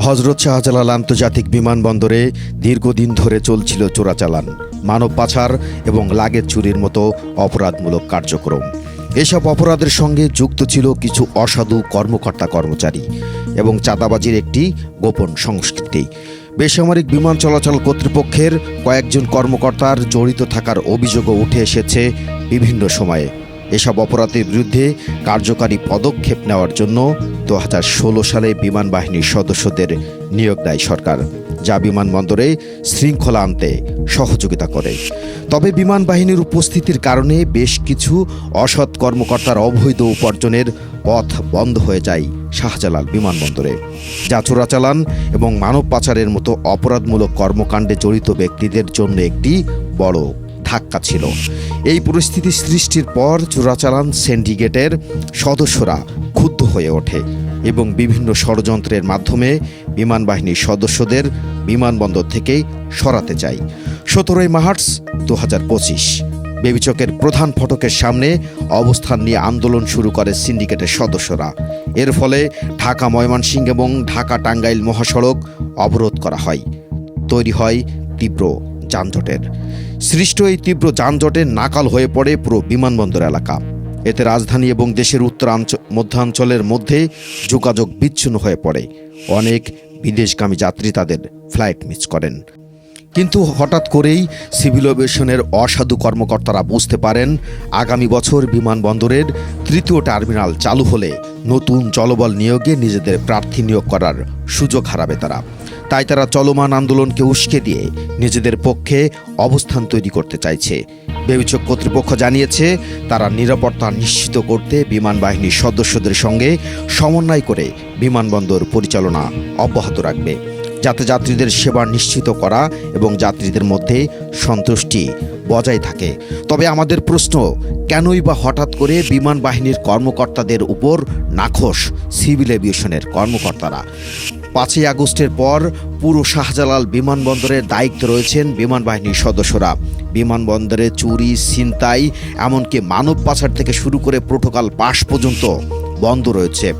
হজরত শাহজালাল আন্তর্জাতিক বিমানবন্দরে দীর্ঘদিন ধরে চলছিল চোরাচালান, মানব পাচার এবং লাগেজ চুরির মতো অপরাধমূলক কার্যক্রম। এসব অপরাধের সঙ্গে যুক্ত ছিল কিছু অসাধু কর্মকর্তা কর্মচারী এবং চাঁদাবাজির একটি গোপন সংস্কৃতি। বেসামরিক বিমান চলাচল কর্তৃপক্ষের কয়েকজন কর্মকর্তার জড়িত থাকার অভিযোগও উঠে এসেছে বিভিন্ন সময়ে। এসব অপরাধের বিরুদ্ধে কার্যকারী পদক্ষেপ নেওয়ার জন্য দু হাজার ষোলো সালে বিমান বাহিনীর সদস্যদের নিয়োগ দেয় সরকার, যা বিমানবন্দরে শৃঙ্খলা আনতে সহযোগিতা করে। তবে বিমান বাহিনীর উপস্থিতির কারণে বেশ কিছু অসৎ কর্মকর্তার অবৈধ উপার্জনের পথ বন্ধ হয়ে যায় শাহজালাল বিমানবন্দরে। যা চোরাচালান এবং মানব পাচারের মতো অপরাধমূলক কর্মকাণ্ডে জড়িত ব্যক্তিদের জন্য একটি বড় ধাক্কা ছিল। এই পরিস্থিতি সৃষ্টির পর চোরাচালান সিন্ডিকেটের সদস্যরা ক্ষুব্ধ হয়ে ওঠে এবং বিভিন্ন ষড়যন্ত্রের মাধ্যমে বিমান বাহিনীর সদস্যদের বিমানবন্দর থেকে সরাতে চায়। সতেরোই মার্চ দু হাজার পঁচিশ, বেবিচকের প্রধান ফটকের সামনে অবস্থান নিয়ে আন্দোলন শুরু করে সিন্ডিকেটের সদস্যরা। এর ফলে ঢাকা ময়মনসিংহ এবং ঢাকা টাঙ্গাইল মহাসড়ক অবরোধ করা হয়। তৈরি হয় তীব্র যানজটের। সৃষ্ট এই তীব্র যানজটে নাকাল হয়ে পড়ে পুরো বিমানবন্দর এলাকা। এতে রাজধানী এবং দেশের উত্তরাঞ্চল, মধ্যাঞ্চলের মধ্যে যোগাযোগ বিচ্ছিন্ন হয়ে পড়ে। অনেক বিদেশগামী যাত্রী তাদের ফ্লাইট মিস করেন। কিন্তু হঠাৎ করেই সিভিল এভিয়েশনের অসাধু কর্মকর্তারা বুঝতে পারেন, আগামী বছর বিমানবন্দরের তৃতীয় টার্মিনাল চালু হলে নতুন চলবল নিয়োগে নিজেদের প্রার্থী নিয়োগ করার সুযোগ হারাবে তারা। তাই তারা চলমান আন্দোলনকে উস্কে দিয়ে নিজেদের পক্ষে অবস্থান তৈরি করতে চাইছে। বেবিচক কর্তৃপক্ষ জানিয়েছে, তারা নিরাপত্তা নিশ্চিত করতে বিমান বাহিনীর সদস্যদের সঙ্গে সমন্বয় করে বিমানবন্দর পরিচালনা অব্যাহত রাখবে। যাতে যাত্রীদের সেবা নিশ্চিত করা এবং যাত্রীদের মধ্যে সন্তুষ্টি বজায় থাকে। তবে আমাদের প্রশ্ন, কেনই বা হঠাৎ করে বিমান বাহিনীর কর্মকর্তাদের উপর নাখোশ সিভিল এভিয়েশনের কর্মকর্তারা? পাঁচই আগস্টের পর পুরো শাহজালাল বিমানবন্দরের দায়িত্ব রয়েছেন বিমান বাহিনীর সদস্যরা। বিমানবন্দরে চুরি, ছিনতাই, এমনকি মানব পাচার থেকে শুরু করে প্রোটোকল পাস পর্যন্ত বন্ধ রয়েছে।